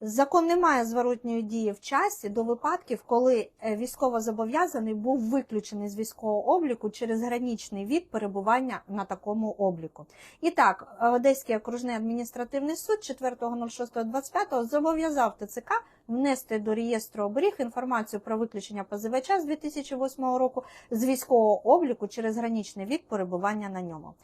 Закон не має зворотньої дії в часі до випадків, коли е, військовозобов'язаний був виключений з військового обліку через граничний вік перебування на такому обліку. І так, Одеський окружний адміністративний суд 4.06.25 зобов'язав ТЦК внести до реєстру оберіг інформацію про виключення позивача з 2008 року з військового обліку через граничний вік перебування на ньому.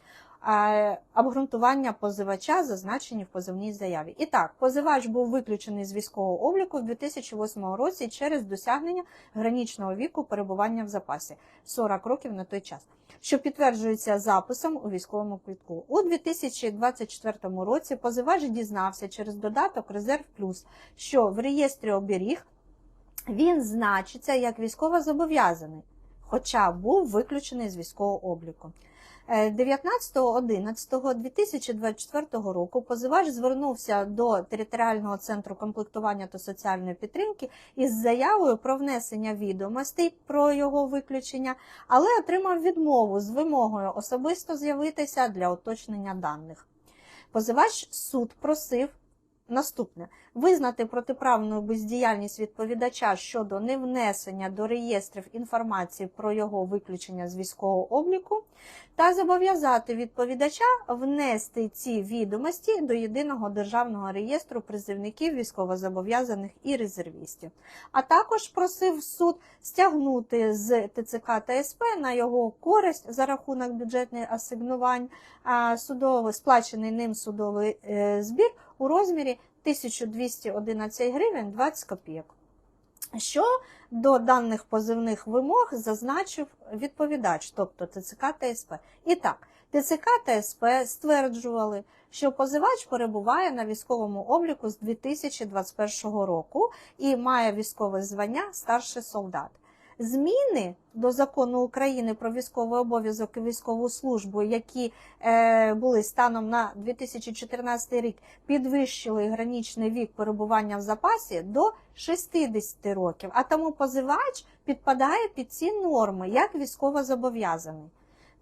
Обґрунтування позивача зазначені в позивній заяві. І так, позивач був виключений з військового обліку в 2008 році через досягнення граничного віку перебування в запасі 40 років на той час, що підтверджується записом у військовому квітку. У 2024 році позивач дізнався через додаток Резерв Плюс, що в реєстрі оберіг він значиться як військовозобов'язаний, хоча був виключений з військового обліку. Е, 19.11.2024 року позивач звернувся до територіального центру комплектування та соціальної підтримки із заявою про внесення відомостей про його виключення, але отримав відмову з вимогою особисто з'явитися для уточнення даних. Позивач суд просив Наступне визнати протиправну бездіяльність відповідача щодо невнесення до реєстрів інформації про його виключення з військового обліку та зобов'язати відповідача внести ці відомості до єдиного державного реєстру призивників військовозобов'язаних і резервістів. А також просив суд стягнути з ТЦК та СП на його користь за рахунок бюджетних асигнувань судовий сплачений ним судовий е, збір у розмірі 1211 гривень 20 копійок. Що до даних позивних вимог зазначив відповідач, тобто ТЦК та СП. І так, ТЦК та СП стверджували, що позивач перебуває на військовому обліку з 2021 року і має військове звання старший солдат. Зміни до закону України про військовий обов'язок і військову службу, які е, були станом на 2014 рік, підвищили граничний вік перебування в запасі до 60 років. А тому позивач підпадає під ці норми як військовозобов'язаний.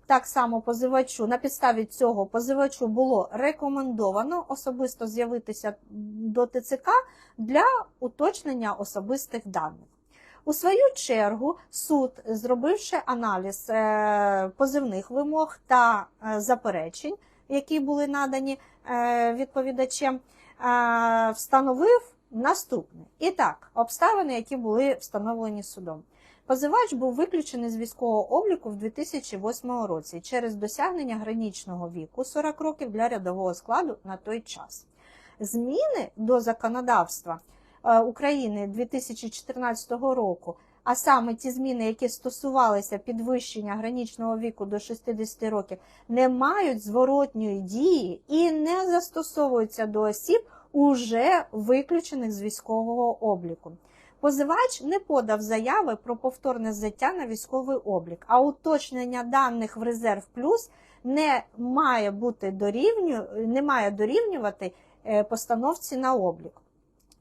Так само позивачу на підставі цього позивачу було рекомендовано особисто з'явитися до ТЦК для уточнення особистих даних. У свою чергу суд, зробивши аналіз е, позивних вимог та е, заперечень, які були надані е, відповідачем, встановив наступне. І так, обставини, які були встановлені судом. Позивач був виключений з військового обліку в 2008 році через досягнення граничного віку 40 років для рядового складу на той час. Зміни до законодавства України 2014 року, а саме ті зміни, які стосувалися підвищення граничного віку до 60 років, не мають зворотньої дії і не застосовуються до осіб, уже виключених з військового обліку. Позивач не подав заяви про повторне взяття на військовий облік, а уточнення даних в резерв плюс не має бути дорівню, не має дорівнювати е, постановці на облік.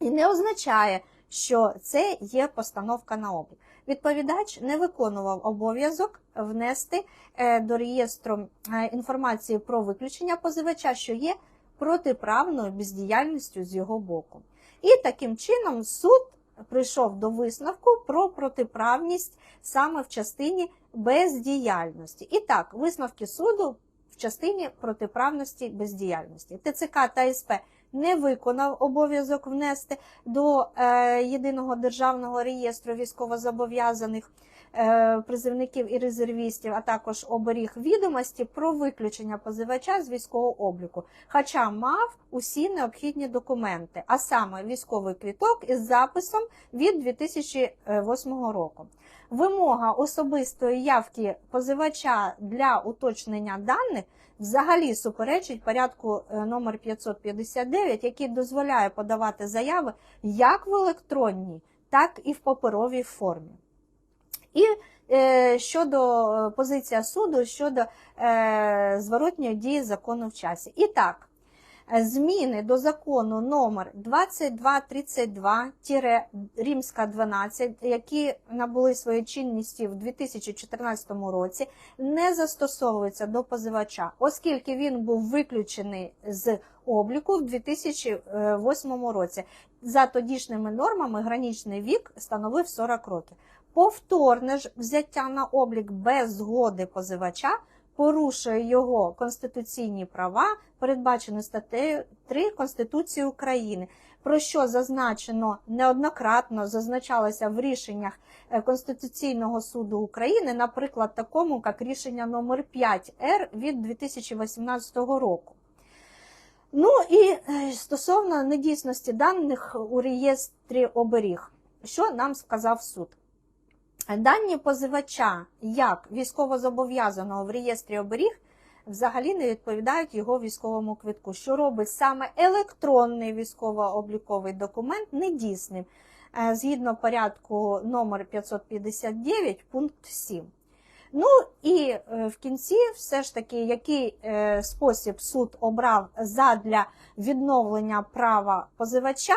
І не означає, що це є постановка на облік. Відповідач не виконував обов'язок внести е, до реєстру е, інформації про виключення позивача, що є протиправною бездіяльністю з його боку. І таким чином суд прийшов до висновку про протиправність саме в частині бездіяльності. І так, висновки суду частині протиправності бездіяльності. ТЦК та СП не виконав обов'язок внести до е, єдиного державного реєстру військовозобов'язаних е, призивників і резервістів, а також оберіг відомості про виключення позивача з військового обліку, хоча мав усі необхідні документи, а саме військовий квіток із записом від 2008 року. Вимога особистої явки позивача для уточнення даних взагалі суперечить порядку е, номер 559, який дозволяє подавати заяви як в електронній, так і в паперовій формі. І е, щодо е, позиція суду щодо е, зворотньої дії закону в часі. І так, Зміни до закону номер 2232 Римська 12, які набули своєї чинності в 2014 році, не застосовуються до позивача, оскільки він був виключений з обліку в 2008 році. За тодішніми нормами гранічний вік становив 40 років. Повторне ж взяття на облік без згоди позивача порушує його конституційні права, передбачені статтею 3 Конституції України, про що зазначено неоднократно зазначалося в рішеннях е, Конституційного суду України, наприклад, такому як рішення номер 5 Р від 2018 року. Ну і е, стосовно недійсності даних у реєстрі оберіг, що нам сказав суд? Дані позивача як військовозобов'язаного в реєстрі оберіг взагалі не відповідають його військовому квитку, що робить саме електронний військово-обліковий документ недійсним е, згідно порядку номер 559 пункт 7. Ну і е, в кінці, все ж таки, який е, спосіб суд обрав задля відновлення права позивача,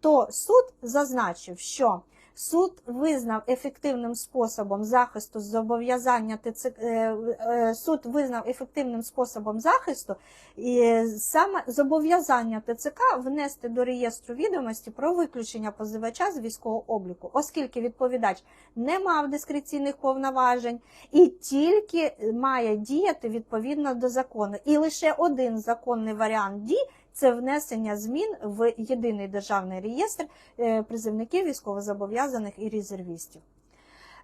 то суд зазначив, що суд визнав ефективним способом захисту зобов'язання ТЦК, е, е, суд визнав ефективним способом захисту і саме зобов'язання ТЦК внести до реєстру відомості про виключення позивача з військового обліку, оскільки відповідач не мав дискреційних повноважень і тільки має діяти відповідно до закону. І лише один законний варіант дій це внесення змін в єдиний державний реєстр призивників військовозобов'язаних і резервістів.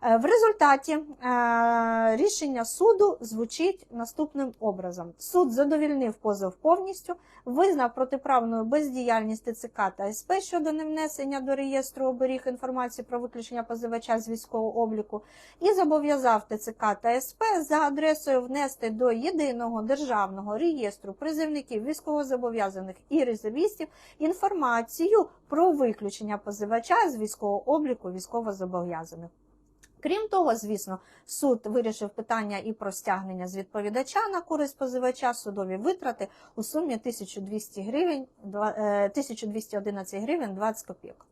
Е, В результаті е, рішення суду звучить наступним образом: суд задовільнив позов повністю, визнав протиправною бездіяльність ТЦК та СП щодо невнесення до реєстру оберіг інформації про виключення позивача з військового обліку і зобов'язав ТЦК та СП за адресою внести до єдиного державного реєстру призивників військовозобов'язаних і резервістів інформацію про виключення позивача з військового обліку військовозобов'язаних. Крім того, звісно, суд вирішив питання і про стягнення з відповідача на користь позивача, судові витрати у сумі 1200 гривень, е, 1211 гривень 20 копійок.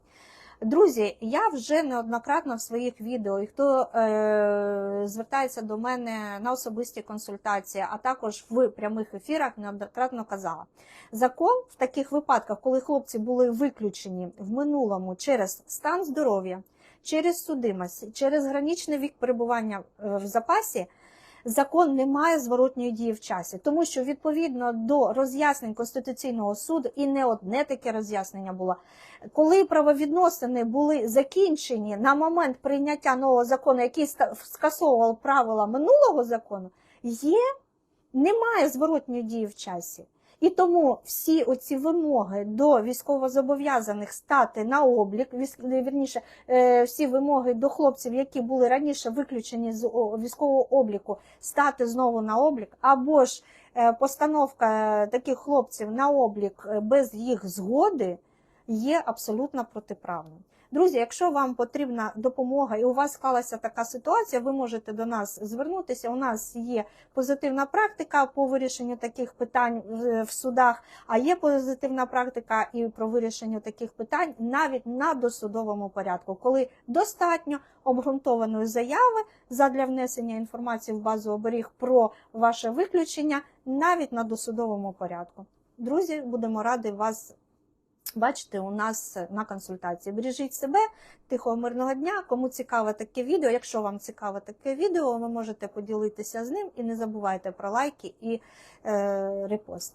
Друзі, я вже неоднократно в своїх відео, і хто е, звертається до мене на особисті консультації, а також в прямих ефірах, неоднократно казала. Закон в таких випадках, коли хлопці були виключені в минулому через стан здоров'я, через судимость, через граничний вік перебування е, в запасі, закон не має зворотньої дії в часі, тому що відповідно до роз'яснень Конституційного суду, і не одне таке роз'яснення було, коли правовідносини були закінчені на момент прийняття нового закону, який скасовував правила минулого закону, є немає зворотньої дії в часі. І тому всі оці вимоги до військовозобов'язаних стати на облік, вірніше, е, всі вимоги до хлопців, які були раніше виключені з військового обліку, стати знову на облік, або ж е, постановка е, таких хлопців на облік без їх згоди є абсолютно протиправним. Друзі, якщо вам потрібна допомога і у вас склалася така ситуація, ви можете до нас звернутися. У нас є позитивна практика по вирішенню таких питань в- в судах, а є позитивна практика і про вирішення таких питань навіть на досудовому порядку, коли достатньо обґрунтованої заяви задля внесення інформації в базу оберіг про ваше виключення навіть на досудовому порядку. Друзі, будемо раді вас бачити у нас на консультації. Бережіть себе, тихого мирного дня. Кому цікаве таке відео, якщо вам цікаве таке відео, ви можете поділитися з ним і не забувайте про лайки і е, репост.